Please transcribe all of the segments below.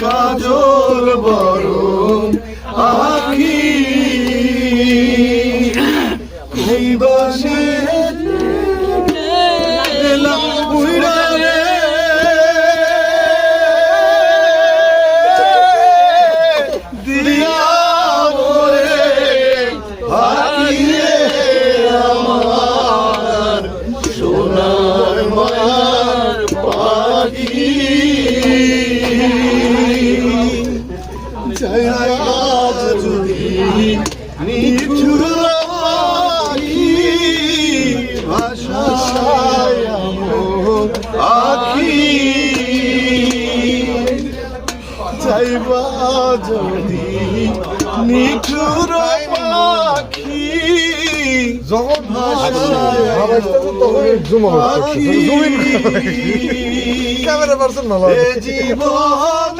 কাজ পাখি ভাষায় আখি যাইবা যদি নিঠুর পাখি জগৎ ক্যামেরা পার্সন ভালো জীবন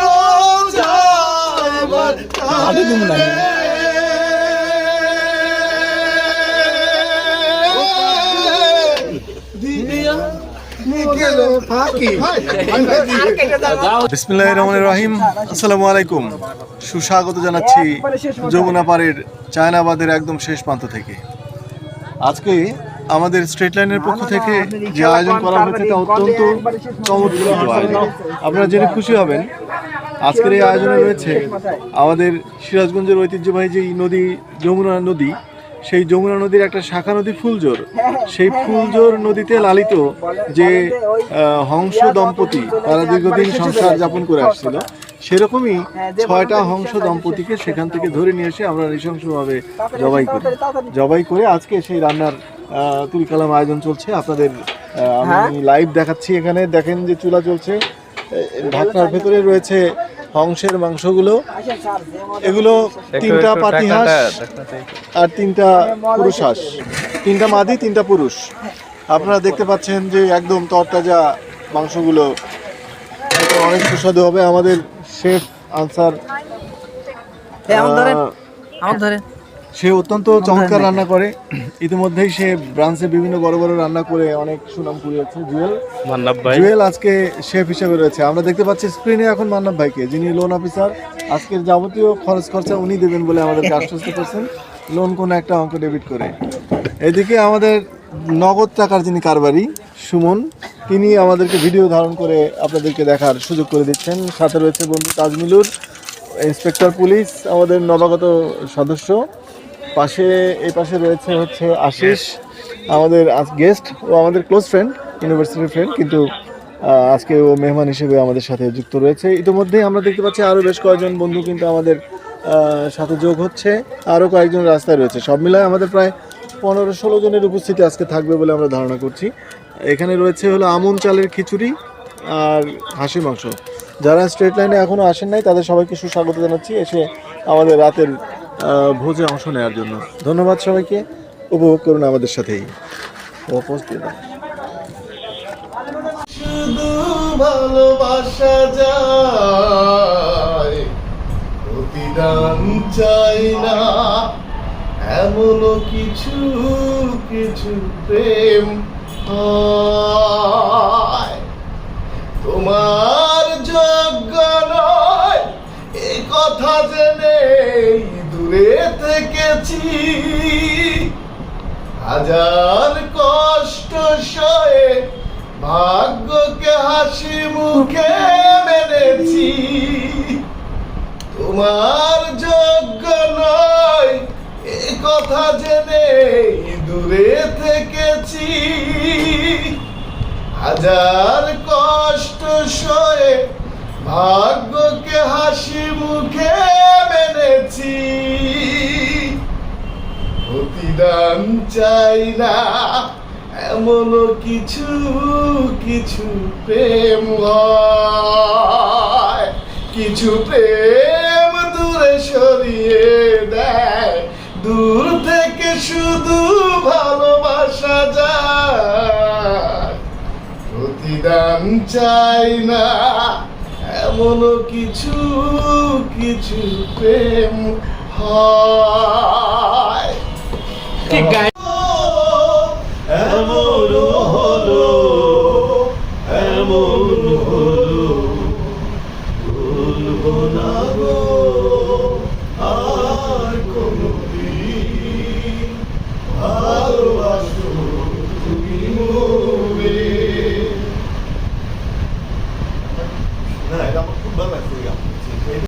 রহিম। আসসালামু আলাইকুম। সুস্বাগত জানাচ্ছি যমুনা পাড়ের চায়নাবাদের একদম শেষ প্রান্ত থেকে। আজকে আমাদের স্ট্রেট লাইনের পক্ষ থেকে যে আয়োজন করা হয়েছে তা অত্যন্ত চমৎকৃত আয়োজন আপনারা জেনে খুশি হবেন আজকের এই আয়োজনে রয়েছে আমাদের সিরাজগঞ্জের ঐতিহ্যবাহী যে নদী যমুনা নদী সেই যমুনা নদীর একটা শাখা নদী ফুলজোর সেই ফুলজোর নদীতে লালিত যে হংস দম্পতি তারা দীর্ঘদিন সংসার যাপন করে আসছিল। সেরকমই ছয়টা হংস দম্পতিকে সেখান থেকে ধরে নিয়ে এসে আমরা নৃশংসভাবে জবাই করি। জবাই করে আজকে সেই রান্নার আহ, তুল কালাম আয়োজন চলছে। আপনাদের আমি লাইভ দেখাচ্ছি এখানে। দেখেন যে চুলা চলছে। ঢাকনার ভেতরে রয়েছে হংসের মাংসগুলো। এগুলো তিনটা পাতিহাঁস আর তিনটা পুরুষ হাঁস। তিনটা মাদি তিনটা পুরুষ। আপনারা দেখতে পাচ্ছেন যে একদম তরতাজা মাংসগুলো। অনেক সুস্বাদু হবে আমাদের শেফ আনসার আমার সে অত্যন্ত চমৎকার রান্না করে। ইতিমধ্যেই সে ব্রাঞ্চে বিভিন্ন বড় বড় রান্না করে অনেক সুনাম কুড়িয়েছে। জুয়েল মান্নাব ভাই। জুয়েল আজকে শেফ হিসেবে রয়েছে। আমরা দেখতে পাচ্ছি স্ক্রিনে এখন মান্নাব ভাইকে যিনি লোন অফিসার আজকের যাবতীয় খরচ খরচা উনি দেবেন বলে আমাদেরকে আশ্বস্ত করছেন। লোন কোনো একটা অঙ্ক ডেবিট করে। এদিকে আমাদের নগদ টাকার যিনি কারবারি সুমন তিনি আমাদেরকে ভিডিও ধারণ করে আপনাদেরকে দেখার সুযোগ করে দিচ্ছেন। সাথে রয়েছে বন্ধু তাজমিলুর। ইন্সপেক্টর পুলিশ আমাদের নবাগত সদস্য। পাশে, এই পাশে রয়েছে হচ্ছে আশিস, আমাদের গেস্ট ও আমাদের ক্লোজ ফ্রেন্ড ইউনিভার্সিটির ফ্রেন্ড কিন্তু আজকে ও মেহমান হিসেবে আমাদের সাথে যুক্ত রয়েছে। ইতিমধ্যেই আমরা দেখতে পাচ্ছি আরও বেশ কয়েকজন বন্ধু কিন্তু আমাদের সাথে যোগ হচ্ছে। আরও কয়েকজন রাস্তায় রয়েছে। সব মিলায় আমাদের প্রায় পনেরো ষোলো জনের উপস্থিতি আজকে থাকবে বলে আমরা ধারণা করছি। এখানে রয়েছে হলো আমন চালের খিচুড়ি আর হাসি মাংস। যারা স্ট্রেট লাইনে এখনও আসেন নাই, তাদের সবাইকে সুস্বাগত জানাচ্ছি। এসে আমাদের রাতের ভোজে অংশ নেওয়ার জন্য। ধন্যবাদ সবাইকে। উপভোগ করুন আমাদের সাথেই। ভালোবাসা চাই না। এমন কিছু কিছু প্রেম তোমার জেনে দূরে থেকেছি। হাজার কষ্ট সয়ে ভাগ্যকে হাসি মুখে মেনেছি তোমার যোগ্য নয়, এ কথা জেনে দূরে থেকেছি। হাজার চাই না, এমন কিছু কিছু প্রেম কিছু প্রেম দূরে সরিয়ে দেয়, দূর থেকে শুধু ভালোবাসা যায়। প্রতিদান চাই না, এমন কিছু কিছু প্রেম হয়। Allah.